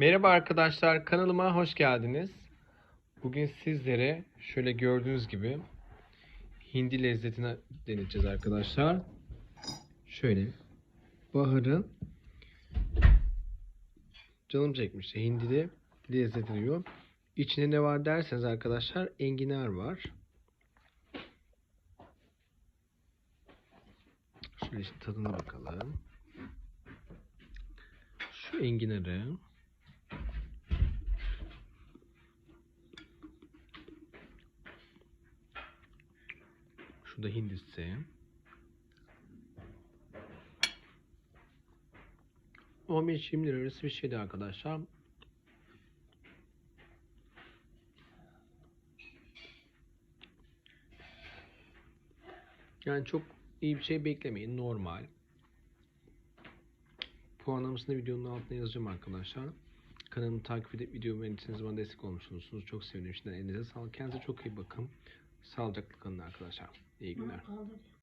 Merhaba arkadaşlar, kanalıma hoş geldiniz. Bugün sizlere şöyle gördüğünüz gibi hindi lezzetini deneyeceğiz arkadaşlar. Şöyle Bahar'ın canım çekmişti. Hindili lezzeti diyor. İçinde ne var derseniz arkadaşlar enginar var. Şöyle işte tadına bakalım. Şu enginarı Şu da hindisi. O 15-20 lira arası bir şeydi arkadaşlar. Yani çok iyi bir şey beklemeyin. Normal. Puanlamasını videonun altına yazacağım arkadaşlar. Kanalımı takip edip videomu beğendiyseniz bana destek olmuş olursunuz. Çok sevinirim. Şimdiden elinize sağlık. Kendinize çok iyi bakın. Sağlıcakla kalın arkadaşlar. İyi günler.